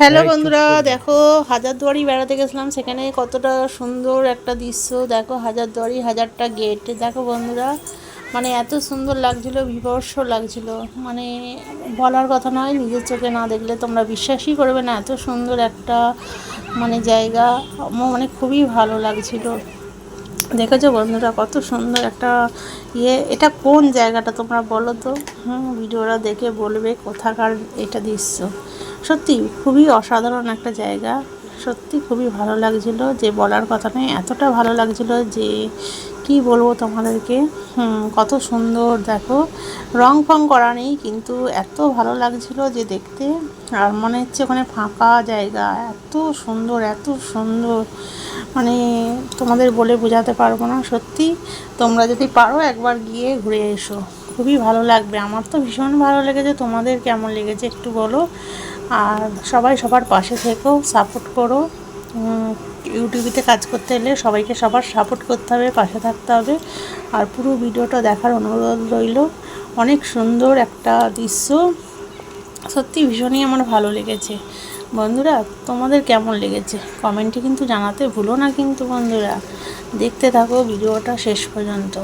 Hello বন্ধুরা দেখো হাজারদুয়ারি বেড়াতে গেছিলাম সেখানে কতটা সুন্দর একটা দৃশ্য। দেখো হাজারদুয়ারি হাজারটা গেট দেখো বন্ধুরা মানে এত সুন্দর লাগছিল বিভর্ষ লাগছিল। মানে বলার কথা নয় নিজের চোখে না দেখলে তোমরা বিশ্বাসই করবে না এত সুন্দর একটা মানে জায়গা। মানে খুবই ভালো লাগছিল। দেখেছ বন্ধুরা, কত সুন্দর একটা ইয়ে। এটা কোন জায়গাটা তোমরা বলো তো? হুম, ভিডিওটা দেখে বলবে কোথাকার এটা দৃশ্য। সত্যি খুবই অসাধারণ একটা জায়গা। সত্যি খুবই ভালো লাগছিল যে বলার কথা নেই এতটা ভালো লাগছিল যে কি বলব তোমাদেরকে? কত সুন্দর, দেখো। রং ফং করা নেই, কিন্তু এত ভালো লাগছিল যে দেখতে। আর মনে হচ্ছে ওখানে ফাঁকা জায়গা, এত সুন্দর এত সুন্দর। মানে তোমাদের বলে বোঝাতে পারব না। সত্যি, তোমরা যদি পারো একবার গিয়ে ঘুরে এসো। খুবই ভালো লাগবে। আমার তো ভীষণ ভালো লেগেছে। তোমাদের কেমন লেগেছে একটু বলো। আর সবাই সবার পাশে থেকেও সাপোর্ট করো। ইউটিউবেতে কাজ করতে এলে সবাইকে সবার সাপোর্ট করতে হবে, পাশে থাকতে হবে। আর পুরো ভিডিওটা দেখার অনুরোধ রইল। অনেক সুন্দর একটা দৃশ্য। সত্যি ভীষণই আমার ভালো লেগেছে। বন্ধুরা, তোমাদের কেমন লেগেছে? কমেন্টে কিন্তু জানাতে ভুলো না কিন্তু বন্ধুরা। দেখতে থাকো ভিডিওটা শেষ পর্যন্ত।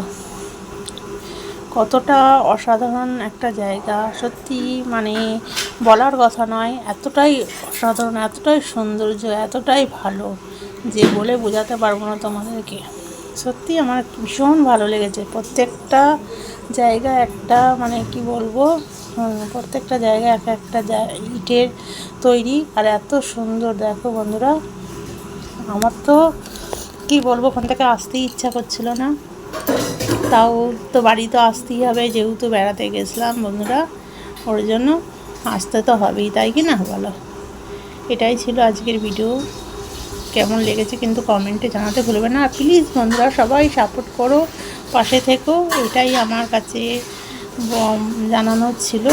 কতটা অসাধারণ একটা জায়গা। সত্যি মানে বলার কথা নয়, এতটাই অসাধারণ, এতটাই সৌন্দর্য, এতটাই ভালো যে বলে বোঝাতে পারব না তোমাদেরকে। সত্যি আমার ভীষণ ভালো লেগেছে। প্রত্যেকটা জায়গা একটা মানে কি বলব প্রত্যেকটা জায়গা এক একটা ইটের তৈরি, আর এত সুন্দর, দেখো বন্ধুরা। আমার তো, কি বলব, ওখান থেকে আসতেই ইচ্ছা করছিল না। তাও তো বাড়ি তো আসতেই হবে, যেহেতু বেড়াতে গেছিলাম বন্ধুরা, ওর জন্য। আসতে তো হবেই, তাই কি না বলো? এটাই ছিল আজকের ভিডিও কেমন লেগেছে কিন্তু কমেন্টে জানাতে ভুলবে না। প্লিজ বন্ধুরা, সবাই সাপোর্ট করো। পাশে থেকো, এটাই আমার কাছে জানানোর ছিল।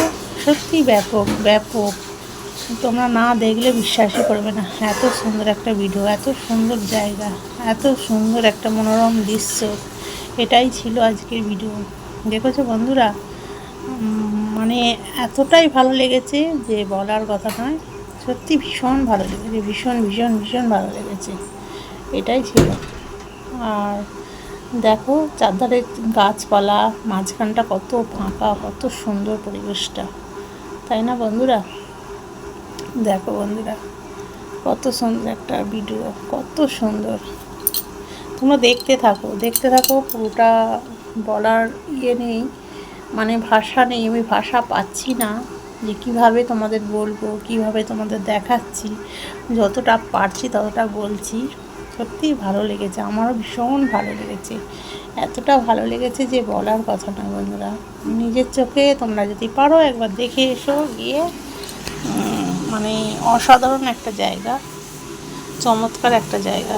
সত্যি ব্যাপক ব্যাপক। তোমরা না দেখলে বিশ্বাসই করবে না। এত সুন্দর একটা ভিডিও এত সুন্দর জায়গা, এত সুন্দর একটা মনোরম দৃশ্য। এটাই ছিল আজকের ভিডিও দেখেছ বন্ধুরা? মানে এতটাই ভালো লেগেছে যে বলার কথা নয়, সত্যি ভীষণ ভালো লেগেছে, ভীষণ ভীষণ ভীষণ ভালো লেগেছে। এটাই ছিল। আর দেখো চারধারে গাছপালা, মাঝখানটা কত ফাঁকা, কত সুন্দর পরিবেশটা। তাই না বন্ধুরা? দেখো বন্ধুরা, কত সুন্দর একটা ভিডিও কত সুন্দর। তোমরা দেখতে থাকো দেখতে থাকো, পুরোটা বলার ইয়ে নেই মানে ভাষা নেই, আমি ভাষা পাচ্ছি না যে কীভাবে তোমাদের বলব, কীভাবে তোমাদের দেখাচ্ছি, যতটা পারছি ততটা বলছি। সত্যিই ভালো লেগেছে, আমারও ভীষণ ভালো লেগেছে। এতটা ভালো লেগেছে যে বলার কথা না বন্ধুরা। নিজের চোখে তোমরা যদি পারো একবার দেখে এসো গিয়ে মানে অসাধারণ একটা জায়গা, চমৎকার একটা জায়গা।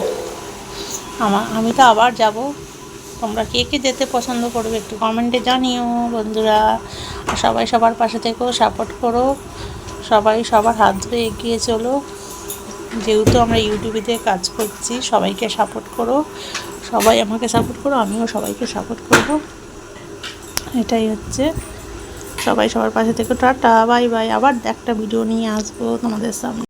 আমার আমি তো আবার যাব। তোমরা কে কে যেতে পছন্দ করবে একটু কমেন্টে জানিও বন্ধুরা। সবাই সবার পাশে থেকেও সাপোর্ট করো। সবাই সবার হাত ধরে এগিয়ে চলো। যেহেতু আমরা ইউটিউবেতে কাজ করছি, সবাইকে সাপোর্ট করো। সবাই আমাকে সাপোর্ট করো, আমিও সবাইকে সাপোর্ট করব। এটাই হচ্ছে। সবাই সবার পাশে থেকে। টাটা বাই বাই আবার একটা ভিডিও নিয়ে আসব তোমাদের সামনে।